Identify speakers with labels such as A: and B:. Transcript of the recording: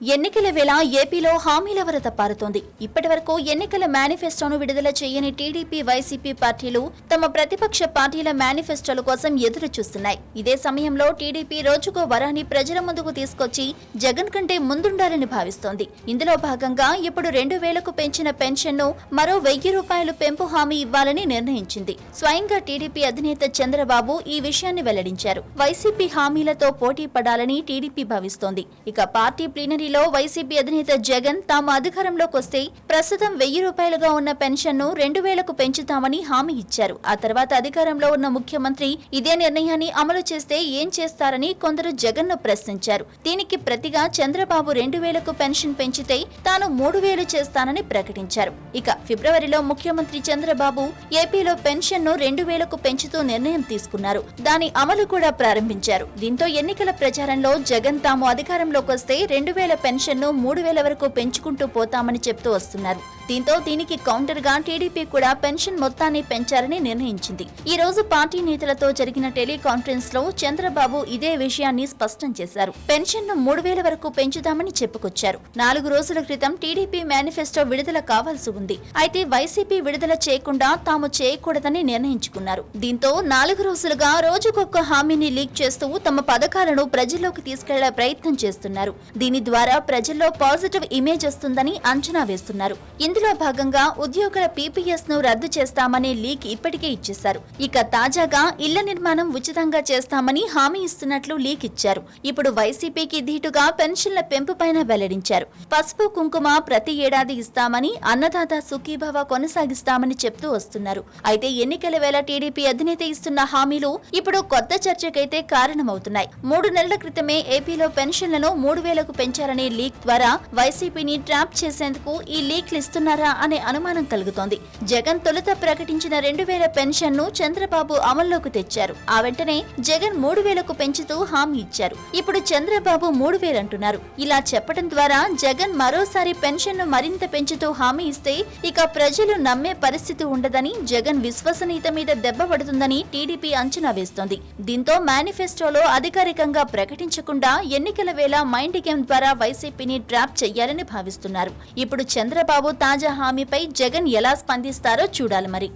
A: ఎన్నికల వేళ ఏపీలో హామీల వరద పారుతోంది. ఇప్పటి వరకు ఎన్నికల మేనిఫెస్టోను విడుదల చేయని టీడీపీ వైసీపీ పార్టీలు తమ ప్రతిపక్ష పార్టీల మేనిఫెస్టోల కోసం ఎదురు చూస్తున్నాయి. ఇదే సమయంలో టీడీపీ రోజుకో వరాన్ని ప్రజల ముందుకు తీసుకొచ్చి జగన్ కంటే ముందుండాలని భావిస్తోంది. ఇందులో భాగంగా ఇప్పుడు రెండు వేలకు పెంచిన పెన్షన్ను మరో వెయ్యి రూపాయలు పెంపు హామీ ఇవ్వాలని నిర్ణయించింది. స్వయంగా టీడీపీ అధినేత చంద్రబాబు ఈ విషయాన్ని వెల్లడించారు. వైసీపీ హామీలతో పోటీ పడాలని టీడీపీ భావిస్తోంది. ఇక పార్టీ ప్లీనరీ ప్లీనరీలో వైసీపీ అధినేత జగన్ తాము అధికారంలోకి వస్తే ప్రస్తుతం వెయ్యి రూపాయలుగా ఉన్న పెన్షన్ను రెండు వేలకు పెంచుతామని హామీ ఇచ్చారు. ఆ తర్వాత అధికారంలో ఉన్న ముఖ్యమంత్రి ఇదే నిర్ణయాన్ని అమలు చేస్తే ఏం చేస్తారని కొందరు జగన్ను ప్రశ్నించారు. దీనికి ప్రతిగా చంద్రబాబు రెండు వేలకు పెన్షన్ పెంచితే తాను మూడు వేలు చేస్తానని ప్రకటించారు. ఇక ఫిబ్రవరిలో ముఖ్యమంత్రి చంద్రబాబు ఏపీలో పెన్షన్ను రెండు వేలకు పెంచుతూ నిర్ణయం తీసుకున్నారు. దాని అమలు కూడా ప్రారంభించారు. దీంతో ఎన్నికల ప్రచారంలో జగన్ తాము అధికారంలోకి వస్తే రెండు వేల పెన్షన్ను మూడు వేల వరకు పెంచుకుంటూ పోతామని చెప్తూ వస్తున్నారు. దీంతో దీనికి కౌంటర్గా టీడీపీ కూడా పెన్షన్ మొత్తాన్ని పెంచారని నిర్ణయించింది. ఈ రోజు పార్టీ నేతలతో జరిగిన టెలికాన్ఫరెన్స్లో చంద్రబాబు ఇదే విషయాన్ని స్పష్టం చేశారు. పెన్షన్ను మూడు వేల వరకు పెంచుదామని చెప్పుకొచ్చారు. నాలుగు రోజుల క్రితం టీడీపీ మేనిఫెస్టో విడుదల కావాల్సి ఉంది. అయితే వైసీపీ విడుదల చేయకుండా తాము చేయకూడదని నిర్ణయించుకున్నారు. దీంతో నాలుగు రోజులుగా రోజుకొక్క హామీని లీక్ చేస్తూ తమ పథకాలను ప్రజల్లోకి తీసుకెళ్ళే ప్రయత్నం చేస్తున్నారు. దీని ద్వారా ప్రజల్లో పాజిటివ్ ఇమేజ్ వస్తుందని అంచనా వేస్తున్నారు. ఇందులో భాగంగా ఉద్యోగుల పీపీఎస్ను రద్దు చేస్తామనే లీక్ ఇప్పటికే ఇచ్చేశారు. ఇక తాజాగా ఇళ్ళ నిర్మాణం ఉచితంగా చేస్తామని హామీ ఇస్తున్నట్లు లీక్ ఇచ్చారు. ఇప్పుడు వైసీపీకి ధీటుగా పెన్షన్ల పెంపుపైన వెల్లడించారు. పసుపు కుంకుమ ప్రతి ఏడాది ఇస్తామని అన్నదాత సుఖీభవ కొనసాగిస్తామని చెప్తూ వస్తున్నారు. అయితే ఎన్నికల వేళ టీడీపీ అధినేత ఇస్తున్న హామీలు ఇప్పుడు కొత్త చర్చకైతే కారణమవుతున్నాయి. మూడు నెలల క్రితమే ఏపీలో పెన్షన్లను మూడు వేలకు పెంచారనే లీక్ ద్వారా వైసీపీని ట్రాప్ చేసేందుకు ఈ లీక్లు ఇస్తున్నారా అనే అనుమానం కలుగుతోంది. జగన్ తొలుత ప్రకటించిన రెండు వేల పెన్షన్ను చంద్రబాబు అమల్లోకి తెచ్చారు. ఆ వెంటనే జగన్ మూడు వేలకు పెంచుతూ హామీ ఇచ్చారు. ఇప్పుడు చంద్రబాబు మూడు వేలంటున్నారు ఇలా చెప్పడం ద్వారా జగన్ మరోసారి పెన్షన్ను మరింత పెంచుతూ హామీ ఇస్తే ఇక ప్రజలు నమ్మే పరిస్థితి ఉండదని జగన్ విశ్వసనీయత మీద దెబ్బ పడుతుందని టీడీపీ అంచనా వేస్తోంది. దీంతో మేనిఫెస్టోలో అధికారికంగా ప్రకటించకుండా ఎన్నికల వేళ మైండ్ గేమ్ ద్వారా వైసీపీని ట్రాప్ చేయాలని భావిస్తున్నారు. ఇప్పుడు చంద్రబాబు తాజా హామీపై జగన్ ఎలా స్పందిస్తారో చూడాలి మరి.